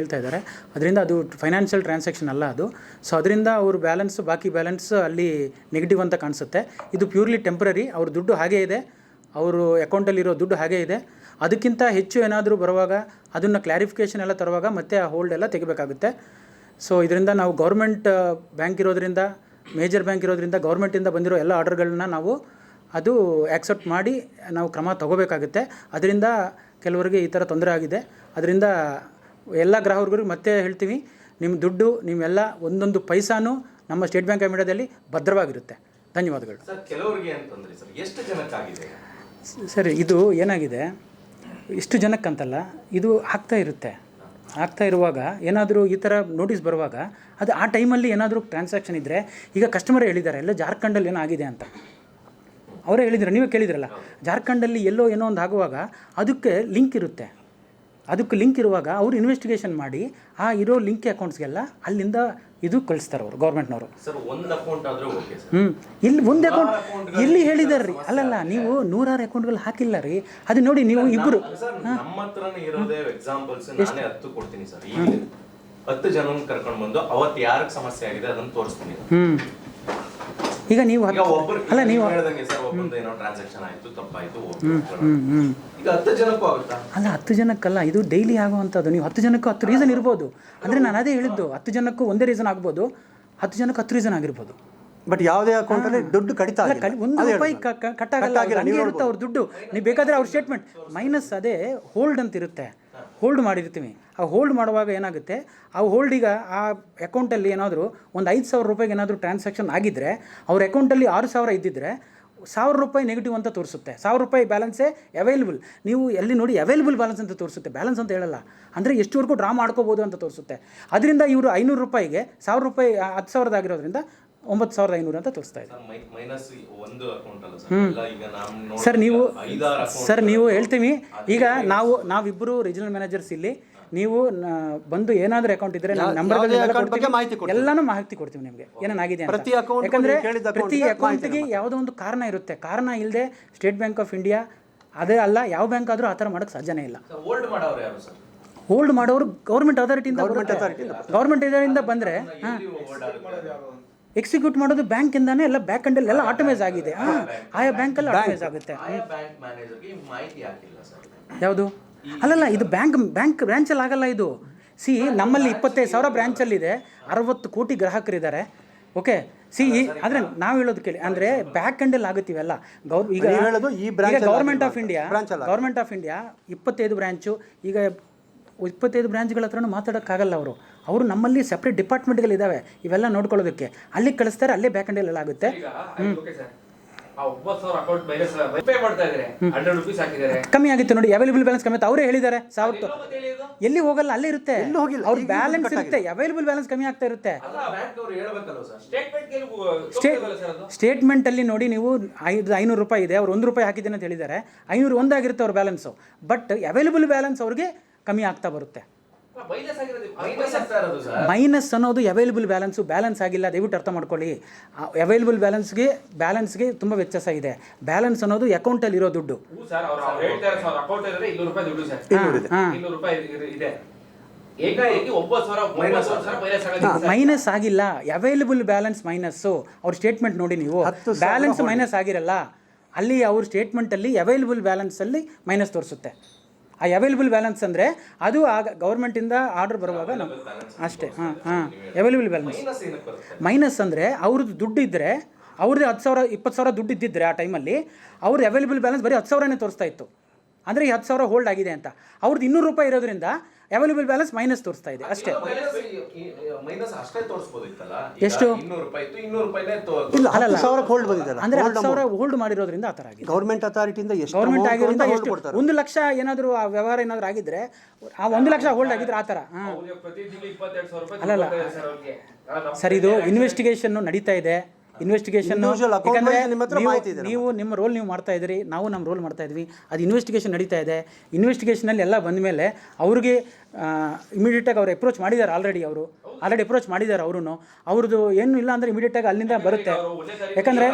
ಹೇಳ್ತಾ ಇದ್ದಾರೆ. ಅದರಿಂದ ಅದು ಫೈನಾನ್ಷಿಯಲ್ ಟ್ರಾನ್ಸಾಕ್ಷನ್ ಅಲ್ಲ ಅದು. ಸೊ ಅದರಿಂದ ಅವ್ರ ಬ್ಯಾಲೆನ್ಸ್ ಬಾಕಿ ಬ್ಯಾಲೆನ್ಸ್ ಅಲ್ಲಿ ನೆಗೆಟಿವ್ ಅಂತ ಕಾಣಿಸುತ್ತೆ. ಇದು ಪ್ಯೂರ್ಲಿ ಟೆಂಪ್ರರಿ ಅವ್ರ ದುಡ್ಡು ಹಾಗೇ ಇದೆ. ಅವರು ಅಕೌಂಟಲ್ಲಿರೋ ದುಡ್ಡು ಹಾಗೇ ಇದೆ. ಅದಕ್ಕಿಂತ ಹೆಚ್ಚು ಏನಾದರೂ ಬರುವಾಗ ಅದನ್ನು ಕ್ಲಾರಿಫಿಕೇಷನ್ ಎಲ್ಲ ತರುವಾಗ ಮತ್ತೆ ಆ ಹೋಲ್ಡ್ ಎಲ್ಲ ತೆಗಿಬೇಕಾಗುತ್ತೆ. ಸೊ ಇದರಿಂದ ನಾವು ಗೌರ್ಮೆಂಟ್ ಬ್ಯಾಂಕ್ ಇರೋದರಿಂದ ಮೇಜರ್ ಬ್ಯಾಂಕ್ ಇರೋದರಿಂದ ಗೌರ್ಮೆಂಟಿಂದ ಬಂದಿರೋ ಎಲ್ಲ ಆರ್ಡರ್ಗಳನ್ನ ನಾವು ಅದು ಆ್ಯಕ್ಸೆಪ್ಟ್ ಮಾಡಿ ನಾವು ಕ್ರಮ ತಗೋಬೇಕಾಗುತ್ತೆ. ಅದರಿಂದ ಕೆಲವರಿಗೆ ಈ ಥರ ತೊಂದರೆ ಆಗಿದೆ. ಅದರಿಂದ ಎಲ್ಲ ಗ್ರಾಹಕರಿಗೆ ಮತ್ತೆ ಹೇಳ್ತೀವಿ ನಿಮ್ಮ ದುಡ್ಡು ನಿಮ್ಮೆಲ್ಲ ಒಂದೊಂದು ಪೈಸಾನು ನಮ್ಮ ಸ್ಟೇಟ್ ಬ್ಯಾಂಕ್ ಆಫ್ ಇಂಡಿಯಾದಲ್ಲಿ ಭದ್ರವಾಗಿರುತ್ತೆ. ಧನ್ಯವಾದಗಳು. ಸರ್ ಕೆಲವರಿಗೆ ಅಂತಂದ್ರೆ ಸರ್? ಎಷ್ಟು ಜನಕ್ಕಾಗಿದೆ? ಸ- ಸರಿ ಇದು ಏನಾಗಿದೆ? ಇಷ್ಟು ಜನಕ್ಕಂತಲ್ಲ ಇದು ಆಗ್ತಾ ಇರುತ್ತೆ. ಆಗ್ತಾ ಇರುವಾಗ ಏನಾದರೂ ಈ ಥರ ನೋಟಿಸ್ ಬರುವಾಗ ಅದು ಆ ಟೈಮಲ್ಲಿ ಏನಾದರೂ ಟ್ರಾನ್ಸಾಕ್ಷನ್ ಇದ್ದರೆ ಈಗ ಕಸ್ಟಮರ್ ಹೇಳಿದ್ದಾರೆ ಎಲ್ಲ ಜಾರ್ಖಂಡಲ್ಲಿ ಏನೋ ಆಗಿದೆ ಅಂತ. ಅವರೇ ಹೇಳಿದ್ರು ನೀವೇ ಕೇಳಿದ್ರಲ್ಲ. ಜಾರ್ಖಂಡಲ್ಲಿ ಎಲ್ಲೋ ಏನೋ ಒಂದು ಆಗುವಾಗ ಅದಕ್ಕೆ ಲಿಂಕ್ ಇರುತ್ತೆ. ಅದಕ್ಕೆ ಲಿಂಕ್ ಇರುವಾಗ ಅವರು ಇನ್ವೆಸ್ಟಿಗೇಷನ್ ಮಾಡಿ ಆ ಇರೋ ಲಿಂಕ್ ಅಕೌಂಟ್ಸ್ಗೆಲ್ಲ ಅಲ್ಲಿಂದ ಇದು ಕಳಿಸ್ತಾರೆ ಅವರು ಗೌರ್ಮೆಂಟ್ನವರು. ಹ್ಞೂ ಇಲ್ಲಿ ಒಂದು ಅಕೌಂಟ್ ಎಲ್ಲಿ ಹೇಳಿದಾರೆ ರೀ. ಅಲ್ಲಲ್ಲ ನೀವು ನೂರಾರು ಅಕೌಂಟ್ಗಳು ಹಾಕಿಲ್ಲ ರೀ. ಅದು ನೋಡಿ ನೀವು ಇಬ್ಬರು ಹತ್ತು ಜನ ಕರ್ಕೊಂಡು ಬಂದು ಅವತ್ತು ಯಾರಿಗೆ ಸಮಸ್ಯೆ ಆಗಿದೆ ಅದನ್ನು ತೋರಿಸ್ತೀನಿ. ಹ್ಞೂ ಈಗ ನೀವು ಹತ್ತು ಅಲ್ಲ ನೀವು ಹೇಳ್ದಂಗೆ ಸರ್ ಒಬ್ಬಂದು ಟ್ರಾನ್ಸಾಕ್ಷನ್ ಆಯ್ತು ತಪ್ಪಾಯ್ತು ಹ್ಞೂ ಹ್ಞೂ ಈಗ ಹತ್ತು ಜನಕ್ಕೂ ಆಗುತ್ತಾ? ಅಲ್ಲ ಹತ್ತು ಜನಕ್ಕಲ್ಲ ಇದು ಡೈಲಿ ಆಗುವಂಥದ್ದು. ನೀವು ಹತ್ತು ಜನಕ್ಕೂ ಹತ್ತು ರೀಸನ್ ಇರ್ಬೋದು. ಅಂದರೆ ನಾನು ಅದೇ ಹೇಳಿದ್ದು ಹತ್ತು ಜನಕ್ಕೂ ಒಂದೇ ರೀಸನ್ ಆಗ್ಬೋದು ಹತ್ತು ಜನಕ್ಕೂ ಹತ್ತು ರೀಸನ್ ಆಗಿರ್ಬೋದು. ಬಟ್ ಯಾವುದೇ ಅಕೌಂಟಲ್ಲಿ ದುಡ್ಡು ಕಡಿತ ಆಗಿಲ್ಲ. ಒಂದು ರೂಪಾಯಿ ಕಟ್ ನೀವು ಇರುತ್ತೆ ಅವ್ರ ದುಡ್ಡು. ನೀವು ಬೇಕಾದ್ರೆ ಅವ್ರ ಸ್ಟೇಟ್ಮೆಂಟ್ ಮೈನಸ್ ಅದೇ ಹೋಲ್ಡ್ ಅಂತ ಇರುತ್ತೆ. ಹೋಲ್ಡ್ ಮಾಡಿರ್ತೀವಿ. ಆ ಹೋಲ್ಡ್ ಮಾಡುವಾಗ ಏನಾಗುತ್ತೆ? ಆ ಹೋಲ್ಡ್ ಈಗ ಆ ಅಕೌಂಟಲ್ಲಿ ಏನಾದರೂ ಒಂದು ಐದು ಸಾವಿರ ರೂಪಾಯಿಗೆ ಏನಾದರೂ ಟ್ರಾನ್ಸಾಕ್ಷನ್ ಆಗಿದ್ದರೆ ಅವ್ರ ಅಕೌಂಟಲ್ಲಿ ಆರು ಸಾವಿರ ಇದ್ದಿದ್ದರೆ ಸಾವಿರ ರೂಪಾಯಿ ನೆಗೆಟಿವ್ ಅಂತ ತೋರಿಸುತ್ತೆ. ಸಾವಿರ ರೂಪಾಯಿ ಬ್ಯಾಲೆನ್ಸೇ ಅವೈಲಬಲ್ ನೀವು ಎಲ್ಲಿ ನೋಡಿ ಅವೈಲಬಲ್ ಬ್ಯಾಲೆನ್ಸ್ ಅಂತ ತೋರಿಸುತ್ತೆ. ಬ್ಯಾಲೆನ್ಸ್ ಅಂತ ಹೇಳಲ್ಲ. ಅಂದರೆ ಎಷ್ಟುವರೆಗೂ ಡ್ರಾ ಮಾಡ್ಕೋಬೋದು ಅಂತ ತೋರಿಸುತ್ತೆ. ಅದರಿಂದ ಇವರು ಐನೂರು ರೂಪಾಯಿಗೆ ಸಾವಿರ ರೂಪಾಯಿ, ಹತ್ತು ಸಾವಿರದ ಆಗಿರೋದ್ರಿಂದ ಒಂಬತ್ತು ಸಾವಿರದ ಐನೂರು ಅಂತ ತೋರಿಸ್ತಾ ಇದೆ. ಹ್ಞೂ ಮೈನಸ್ ಒಂದು ಅಕೌಂಟ್ ಅಲ್ಲ ಸರ್. ನಾವು ಸರ್ ನೀವು ಸರ್. ನೀವು ಹೇಳ್ತೀವಿ ಈಗ ನಾವು ನಾವಿಬ್ಬರು ರೀಜನಲ್ ಮ್ಯಾನೇಜರ್ಸ್ ಇಲ್ಲಿ. ನೀವು ಬಂದು ಏನಾದರೂ ಅಕೌಂಟ್ ಇದ್ರೆ ನಾವು ನಂಬರ್ ಯಾವುದೇ ಬಗ್ಗೆ ಮಾಹಿತಿ ಕೊಡ್ತೀವಿ. ಎಲ್ಲಾನು ಮಾಹಿತಿ ಕೊಡ್ತೀವಿ ನಿಮಗೆ. ಏನಾಗಿದೆ ಅಂತ. ಪ್ರತಿ ಅಕೌಂಟ್ ಯಾಕಂದ್ರೆ ಪ್ರತಿ ಗೆ ಅಕೌಂಟ್ಗೆ ಯಾವುದೋ ಒಂದು ಕಾರಣ ಇರುತ್ತೆ. ಕಾರಣ ಇಲ್ಲದೆ ಸ್ಟೇಟ್ ಬ್ಯಾಂಕ್ ಆಫ್ ಇಂಡಿಯಾ ಅದೇ ಅಲ್ಲ ಯಾವ ಬ್ಯಾಂಕ್ ಆದರೂ ಆ ಥರ ಮಾಡೋಕ್ಕೆ ಸಾಧ್ಯನೇ ಇಲ್ಲ. ಹೋಲ್ಡ್ ಮಾಡೋರು ಯಾರು ಸರ್? ಹೋಲ್ಡ್ ಮಾಡೋರು ಗೌರ್ಮೆಂಟ್ ಅಥಾರಿಟಿಯಿಂದ ಗೌರ್ಮೆಂಟ್ ಇದರಿಂದ ಬಂದರೆ ಹಾಂ. ಎಕ್ಸಿಕ್ಯೂಟ್ ಮಾಡೋದು ಬ್ಯಾಂಕಿಂದಾನೇ ಎಲ್ಲ ಬ್ಯಾಕ್ ಎಂಡಲ್ಲಿ ಎಲ್ಲ ಆಟೋಮೈಸ್ ಆಗಿದೆ. ಆಯಾ ಬ್ಯಾಂಕಲ್ಲಿ ಆಟೋಮೈಸ್ ಆಗುತ್ತೆ. ಬ್ಯಾಂಕ್ ಯಾವುದು? ಅಲ್ಲಲ್ಲ ಇದು ಬ್ಯಾಂಕ್ ಬ್ಯಾಂಕ್ ಬ್ರ್ಯಾಂಚಲ್ಲಿ ಆಗಲ್ಲ ಇದು. ಸಿ ನಮ್ಮಲ್ಲಿ ಇಪ್ಪತ್ತೈದು ಸಾವಿರ ಇದೆ. ಅರವತ್ತು ಕೋಟಿ ಗ್ರಾಹಕರಿದ್ದಾರೆ. ಓಕೆ ಸಿ ಅಂದ್ರೆ ನಾವು ಹೇಳೋದು ಕೇಳಿ. ಅಂದ್ರೆ ಬ್ಯಾಕ್ ಎಂಡಲ್ಲಿ ಆಗುತ್ತೀವಲ್ಲ ಗೌರ್ ಈಗ ಹೇಳೋದು ಈ government of India government of India ಇಪ್ಪತ್ತೈದು ಬ್ರ್ಯಾಂಚು ಈಗ ಇಪ್ಪತ್ತೈದು ಬ್ರ್ಯಾಂಚ್ಗಳ ಹತ್ರನೂ ಮಾತಾಡೋಕ್ಕಾಗಲ್ಲ ಅವರು. ಅವರು ನಮ್ಮಲ್ಲಿ ಸಪ್ರೇಟ್ ಡಿಪಾರ್ಟ್ಮೆಂಟ್ಗಳಿದ್ದಾವೆ ಇವೆಲ್ಲ ನೋಡ್ಕೊಳ್ಳೋದಕ್ಕೆ. ಅಲ್ಲಿ ಕಳಿಸ್ತಾರೆ ಅಲ್ಲೇ ಬ್ಯಾಕ್ ಎಲ್ಲ ಆಗುತ್ತೆ. ಕಮ್ಮಿ ಆಗಿತ್ತು ನೋಡಿ ಅವೈಲೇಬಲ್ ಬ್ಯಾಲೆನ್ಸ್ ಕಮ್ಮಿ ಆಯ್ತು. ಅವರೇ ಹೇಳಿದ್ದಾರೆ ಸಾವಿರ ಎಲ್ಲಿ ಹೋಗಲ್ಲ ಅಲ್ಲೇ ಇರುತ್ತೆ. ಎಲ್ಲೂ ಹೋಗಿಲ್ಲ. ಅವ್ರ ಬ್ಯಾಲೆನ್ಸ್ ಇರುತ್ತೆ. ಅವೈಲೇಬಲ್ ಬ್ಯಾಲೆನ್ಸ್ ಕಮ್ಮಿ ಆಗ್ತಾ ಇರುತ್ತೆ. ಅಲ್ಲ ಬ್ಯಾಂಕ್ ಅವ್ರು ಹೇಳ್ಬೇಕಲ್ವ ಸರ್ ಸ್ಟೇಟ್ಮೆಂಟ್ಗೆ ಸ್ಟೇ ಸರ್ ಅದು? ಸ್ಟೇಟ್ಮೆಂಟ್ ಅಲ್ಲಿ ನೋಡಿ ನೀವು ಐದು ಐನೂರು ರೂಪಾಯಿ ಇದೆ. ಅವ್ರು ಒಂದು ರೂಪಾಯಿ ಹಾಕಿದ್ದೇನೆ ಅಂತ ಹೇಳಿದ್ದಾರೆ. ಐನೂರು ಒಂದಾಗಿರುತ್ತೆ ಅವ್ರ ಬ್ಯಾಲೆನ್ಸು ಬಟ್ ಅವೈಲೇಬಲ್ ಬ್ಯಾಲೆನ್ಸ್ ಅವ್ರಿಗೆ ಕಮ್ಮಿ ಆಗ್ತಾ ಬರುತ್ತೆ. ಮೈನಸ್ ಆಗಿರೋದು ಮೈನಸ್ ಆಗ್ತಾ ಇರೋದು ಸರ್. ಮೈನಸ್ ಅನ್ನೋದು ಅವೈಲೇಬಲ್ ಬ್ಯಾಲೆನ್ಸು ಬ್ಯಾಲೆನ್ಸ್ ಆಗಿಲ್ಲ ದಯವಿಟ್ಟು ಅರ್ಥ ಮಾಡ್ಕೊಳ್ಳಿ. ಅವೈಲೇಬಲ್ ಬ್ಯಾಲೆನ್ಸ್ಗೆ ಬ್ಯಾಲೆನ್ಸ್ಗೆ ತುಂಬ ವ್ಯತ್ಯಾಸ ಇದೆ. ಬ್ಯಾಲೆನ್ಸ್ ಅನ್ನೋದು ಅಕೌಂಟಲ್ಲಿ ಇರೋ ದುಡ್ಡು. ಹ್ಞೂ ಸರ್ ಅವ್ರು ಅವ್ರು ಹೇಳ್ತಾರೆ ಸರ್ ಅಕೌಂಟ್ ಇದ್ರೆ ಇನ್ನೂರು ರೂಪಾಯಿ ದುಡ್ಡು ಸರ್. ಹಾಂ ಇನ್ನೂರು ರೂಪಾಯಿ ಇದೆ- ಇದೆ. ಏಕಾಏಕಿ ಒಂಬತ್ತು ಮೈನಸ್ ಆಗಿಲ್ಲ. ಅವೈಲೇಬಲ್ ಬ್ಯಾಲೆನ್ಸ್ ಮೈನಸ್ಸು ಅವ್ರ ಸ್ಟೇಟ್ಮೆಂಟ್ ನೋಡಿ ನೀವು. ಹತ್ತು ಬ್ಯಾಲೆನ್ಸ್ ಮೈನಸ್ ಆಗಿರಲ್ಲ. ಅಲ್ಲಿ ಅವ್ರ ಸ್ಟೇಟ್ಮೆಂಟಲ್ಲಿ ಅವೈಲೇಬಲ್ ಬ್ಯಾಲೆನ್ಸಲ್ಲಿ ಮೈನಸ್ ತೋರಿಸುತ್ತೆ. ಆ ಅವೈಲೇಬಲ್ ಬ್ಯಾಲೆನ್ಸ್ ಅಂದರೆ ಅದು ಆಗ ಗೌರ್ಮೆಂಟಿಂದ ಆರ್ಡರ್ ಬರುವಾಗ ನಮ್ಮ ಅಷ್ಟೇ ಹಾಂ ಹಾಂ. ಅವೈಲೇಬಲ್ ಬ್ಯಾಲೆನ್ಸ್ ಮೈನಸ್ ಅಂದರೆ ಅವ್ರದ್ದು ದುಡ್ಡು ಇದ್ದರೆ ಅವ್ರದ್ದು ಹತ್ತು ಸಾವಿರ ಇಪ್ಪತ್ತು ಸಾವಿರ ದುಡ್ಡು ಇದ್ದಿದ್ರೆ ಆ ಟೈಮಲ್ಲಿ ಅವ್ರದ್ದು ಅವೈಲೇಬಲ್ ಬ್ಯಾಲೆನ್ಸ್ ಬರೀ ಹತ್ತು ಸಾವಿರನೇ ತೋರಿಸ್ತಾ ಇತ್ತು. ಅಂದರೆ ಈ ಹತ್ತು ಸಾವಿರ ಹೋಲ್ಡ್ ಆಗಿದೆ ಅಂತ. ಅವ್ರದ್ದು ಇನ್ನೂರು ರೂಪಾಯಿ ಇರೋದ್ರಿಂದ ಅವೈಲೇಬಲ್ ಬ್ಯಾಲೆನ್ಸ್ ಮೈನಸ್ ತೋರಿಸ್ತಾ ಇದೆ. ಅಷ್ಟೇ. ಮೈನಸ್ ಅಷ್ಟೇ ತೋರಿಸ್ಬೋದಿತ್ತಲ್ಲ? ಎಷ್ಟು? ಇಲ್ಲ ಅಲ್ಲ ಸಾವಿರ ಹೋಲ್ಡ್ ಬಂದಿದೆ ಅಂದರೆ ಹತ್ತು ಸಾವಿರ ಹೋಲ್ಡ್ ಮಾಡಿರೋದ್ರಿಂದ ಆ ಥರ ಆಗಿದೆ. ಗೌರ್ಮೆಂಟ್ ಅಥಾರಿಟಿಯಿಂದ ಎಷ್ಟು ಗೌರ್ಮೆಂಟ್ ಆಗಿರೋದ್ರಿಂದ ಎಷ್ಟು? ಕೊಡ್ತಾರೆ? ಒಂದು ಲಕ್ಷ ಏನಾದರೂ ಆ ವ್ಯವಹಾರ ಏನಾದರೂ ಆಗಿದ್ರೆ ಆ ಒಂದು ಲಕ್ಷ ಹೋಲ್ಡ್ ಆಗಿದ್ರೆ ಆ ಥರ. ಹಾಂ. ಅಲ್ಲಲ್ಲ. ಸರ್ ಇದು ಇನ್ವೆಸ್ಟಿಗೇಷನ್ನು ನಡೀತಾ ಇದೆ. ಇನ್ವೆಸ್ಟಿಗೇಷನ್ ನೀವು ನಿಮ್ಮ ರೋಲ್ ನೀವು ಮಾಡ್ತಾ ಇದ್ದೀರಿ ನಾವು ನಮ್ಮ ರೋಲ್ ಮಾಡ್ತಾ ಇದ್ವಿ ಅದು ಇನ್ವೆಸ್ಟಿಗೇಷನ್ ನಡೀತಾ ಇದೆ. ಇನ್ವೆಸ್ಟಿಗೇಷನಲ್ಲಿ ಎಲ್ಲ ಬಂದ ಮೇಲೆ ಅವ್ರಿಗೆ ಇಮಿಡಿಯೇಟಾಗಿ ಅವ್ರು ಅಪ್ರೋಚ್ ಮಾಡಿದ್ದಾರೆ ಆಲ್ರೆಡಿ ಅವರು. ಆಲ್ರೆಡಿ ಅಪ್ರೋಚ್ ಮಾಡಿದ್ದಾರೆ ಅವರು ಅವ್ರದ್ದು ಏನು ಇಲ್ಲ ಅಂದರೆ ಇಮಿಡಿಯೇಟಾಗಿ ಅಲ್ಲಿಂದ ಬರುತ್ತೆ. ಯಾಕಂದರೆ